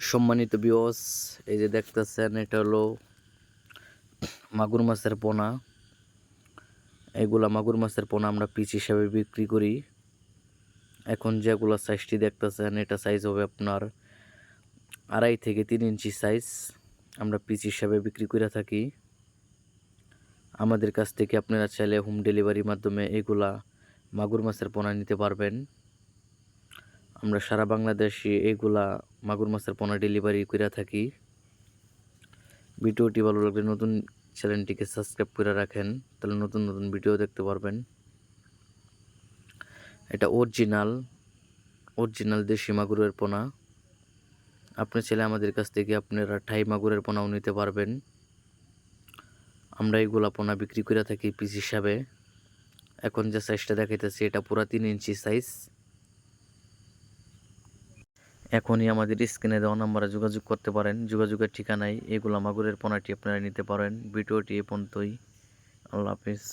সম্মানিত বিওস এই যে দেখতেছেন, এটা হলো মাগুর মাছের পোনা। এগুলা মাগুর মাছের পোনা আমরা পিস হিসাবে বিক্রি করি। এখন যেগুলো সাইজটি দেখতেছেন, এটা সাইজ হবে আপনার আড়াই থেকে তিন ইঞ্চি সাইজ আমরা পিস হিসাবে বিক্রি করে থাকি। আমাদের কাছ থেকে আপনারা চাইলে হোম ডেলিভারির মাধ্যমে এগুলা মাগুর মাছের পোনা নিতে পারবেন। আমরা সারা বাংলাদেশে এইগুলা মাগুর মাছের পোনা ডেলিভারি করে থাকি। ভিডিওটি ভালো লাগলে নতুন চ্যানেলটিকে সাবস্ক্রাইব করে রাখেন, তাহলে নতুন নতুন ভিডিও দেখতে পারবেন। এটা অরিজিনাল অরিজিনাল দেশি মাগুরের পোনা। আপনি ছেলে আমাদের কাছ থেকে আপনারা ঠাই মাগুরের পোনাও নিতে পারবেন। আমরা এইগুলা পোনা বিক্রি করে থাকি পিস হিসাবে। এখন যে সাইজটা দেখাইতেছি, এটা পুরা তিন ইঞ্চি সাইজ এখনই আমাদের স্ক্রিনে দেওয়া নাম্বারে যোগাযোগ করতে পারেন। যোগাযোগের ঠিকানায় এগুলা মাগুরের পোনাটি আপনারা নিতে পারেন। ভিডিওটি এ পর্যন্তই। আল্লাহ হাফিজ।